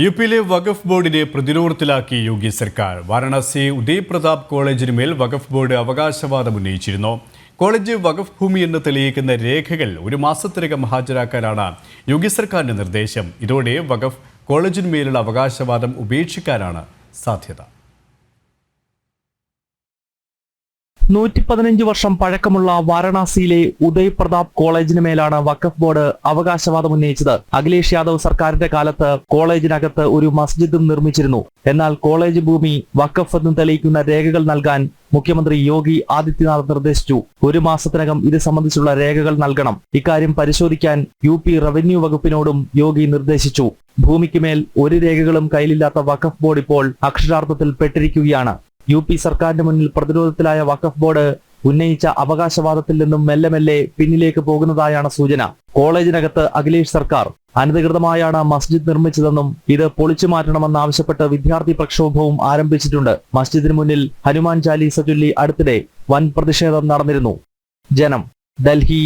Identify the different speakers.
Speaker 1: U പിയിലെ വഖഫ് ബോർഡിനെ പ്രതിരോധത്തിലാക്കി യോഗി സർക്കാർ. വാരണാസി ഉദയ് പ്രതാപ് കോളേജിന് മേൽ വഖഫ് ബോർഡ് അവകാശവാദം ഉന്നയിച്ചിരുന്നു. കോളേജ് വഖഫ് ഭൂമി എന്ന് തെളിയിക്കുന്ന രേഖകൾ ഒരു മാസത്തിനകം ഹാജരാക്കാനാണ് യോഗി സർക്കാരിന്റെ നിർദ്ദേശം. ഇതോടെ വഖഫ് കോളേജിന് മേലുള്ള അവകാശവാദം ഉപേക്ഷിക്കാനാണ് സാധ്യത.
Speaker 2: നൂറ്റി പതിനഞ്ച് വർഷം പഴക്കമുള്ള വാരണാസിയിലെ ഉദയ് പ്രതാപ് കോളേജിന് മേലാണ് വഖഫ് ബോർഡ് അവകാശവാദം ഉന്നയിച്ചത്. അഖിലേഷ് യാദവ് സർക്കാരിന്റെ കാലത്ത് കോളേജിനകത്ത് ഒരു മസ്ജിദും നിർമ്മിച്ചിരുന്നു. എന്നാൽ കോളേജ് ഭൂമി വഖഫ് എന്ന് തെളിയിക്കുന്ന രേഖകൾ നൽകാൻ മുഖ്യമന്ത്രി യോഗി ആദിത്യനാഥ് നിർദ്ദേശിച്ചു. ഒരു മാസത്തിനകം ഇത് സംബന്ധിച്ചുള്ള രേഖകൾ നൽകണം. ഇക്കാര്യം പരിശോധിക്കാൻ യു പി റവന്യൂ വകുപ്പിനോടും യോഗി നിർദ്ദേശിച്ചു. ഭൂമിക്ക് മേൽ ഒരു രേഖകളും കയ്യിലില്ലാത്ത വഖഫ് ബോർഡ് ഇപ്പോൾ അക്ഷരാർത്ഥത്തിൽ പെട്ടിരിക്കുകയാണ്. യു പി സർക്കാരിന്റെ മുന്നിൽ പ്രതിരോധത്തിലായ വഖഫ് ബോർഡ് ഉന്നയിച്ച അവകാശവാദത്തിൽ നിന്നും മെല്ലെ മെല്ലെ പിന്നിലേക്ക് പോകുന്നതായാണ് സൂചന. കോളേജിനകത്ത് അഖിലേഷ് സർക്കാർ അനധികൃതമായാണ് മസ്ജിദ് നിർമ്മിച്ചതെന്നും ഇത് പൊളിച്ചു മാറ്റണമെന്നാവശ്യപ്പെട്ട് വിദ്യാർത്ഥി പ്രക്ഷോഭവും ആരംഭിച്ചിട്ടുണ്ട്. മസ്ജിദിന് മുന്നിൽ ഹനുമാൻ ചാലീസ ചൊല്ലി അടുത്തിടെ വൻ പ്രതിഷേധം നടന്നിരുന്നു. ജനം. ഡൽഹി